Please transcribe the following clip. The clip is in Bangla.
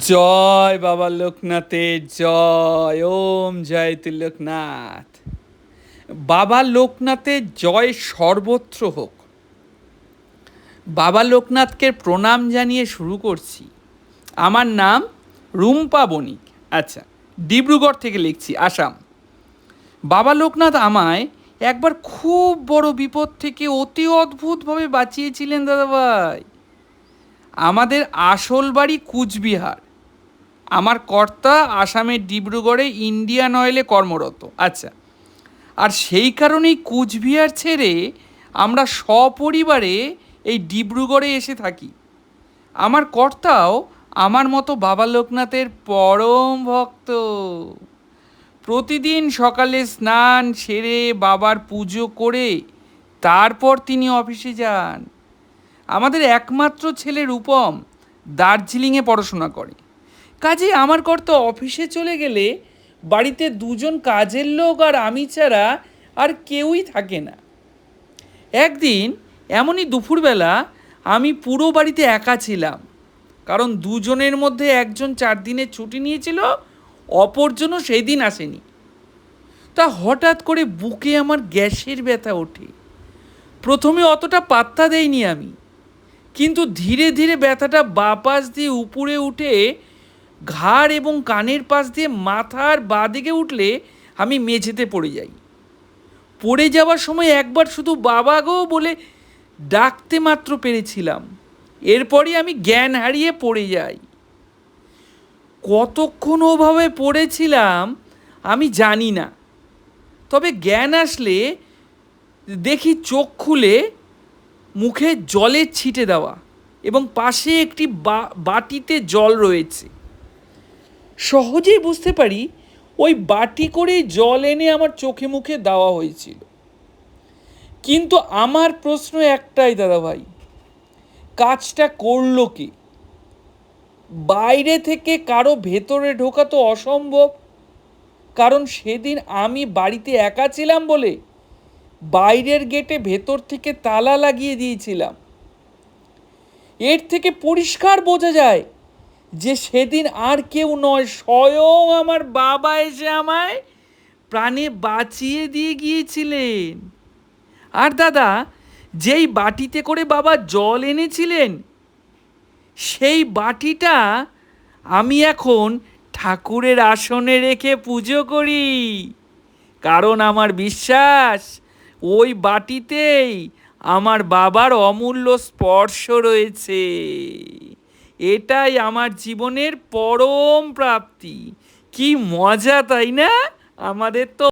জয় বাবা লোকনাথের জয়, ওম জয় তিলকনাথ। বাবা লোকনাথের জয় সর্বত্র হোক। বাবা লোকনাথকে প্রণাম জানিয়ে শুরু করছি। আমার নাম রুম্পা বণিক। আচ্ছা ডিব্রুগড় থেকে লিখছি, আসাম। বাবা লোকনাথ আমায় একবার খুব বড় বিপদ থেকে অতি অদ্ভুতভাবে বাঁচিয়েছিলেন দাদাভাই। আমাদের আসল বাড়ি কুচবিহার। আমার কর্তা আসামের ডিব্রুগড়ে ইন্ডিয়ান অয়েলে কর্মরত। আচ্ছা আর সেই কারণেই কুচবিহার ছেড়ে আমরা সপরিবারে এই ডিব্রুগড়ে এসে থাকি। আমার কর্তাও আমার মতো বাবা লোকনাথের পরম ভক্ত। প্রতিদিন সকালে স্নান সেরে বাবার পুজো করে তারপর তিনি অফিসে যান। আমাদের একমাত্র ছেলে রূপম দার্জিলিংয়ে পড়াশোনা করে। কাজে আমার কর্তা অফিসে চলে গেলে বাড়িতে দুজন কাজের লোক আর আমি ছাড়া আর কেউই থাকে না। একদিন এমনই দুপুরবেলা আমি পুরো বাড়িতে একা ছিলাম, কারণ দুজনের মধ্যে একজন চার দিনের ছুটি নিয়েছিল, অপরজনও সেই দিন আসেনি। তা হঠাৎ করে বুকে আমার গ্যাসের ব্যথা ওঠে। প্রথমে অতটা পাত্তা দেইনি আমি, কিন্তু ধীরে ধীরে ব্যথাটা বাপাস দিয়ে উপরে উঠে ঘাড় এবং কানের পাশ দিয়ে মাথার বাদিকে উঠলে আমি মেঝেতে পড়ে যাই। পড়ে যাওয়ার সময় একবার শুধু বাবা গো বলে ডাকতে মাত্র পেরেছিলাম। এরপরই আমি জ্ঞান হারিয়ে পড়ে যাই। কতক্ষণ ওভাবে পড়েছিলাম আমি জানি না। তবে জ্ঞান আসলে দেখি চোখ খুলে মুখে জলের ছিটে দেওয়া এবং পাশে একটি বাটিতে জল রয়েছে। সহজেই বুঝতে পারি ওই বাটি করেই জল এনে আমার চোখে মুখে দেওয়া হয়েছিল। কিন্তু আমার প্রশ্ন একটাই, দাদা ভাই, কাজটা করল কি? বাইরে থেকে কারও ভেতরে ঢোকা তো অসম্ভব। কারণ সেদিন আমি বাড়িতে একা ছিলাম বলে বাইরের গেটে ভেতর থেকে তালা লাগিয়ে দিয়েছিলাম। এর থেকে পরিষ্কার বোঝা যায় যে সেদিন আর কেউ নয়, স্বয়ং আমার বাবা এসে আমায় প্রাণে বাঁচিয়ে দিয়ে গিয়েছিলেন। আর দাদা, যেই বাটিতে করে বাবা জল এনেছিলেন, সেই বাটিটা আমি এখন ঠাকুরের আসনে রেখে পুজো করি। কারণ আমার বিশ্বাস, ওই বাটিতেই আমার বাবার অমূল্য স্পর্শ রয়েছে। এটাই আমার জীবনের পরম প্রাপ্তি। কি মজা তাই না? আমাদের তো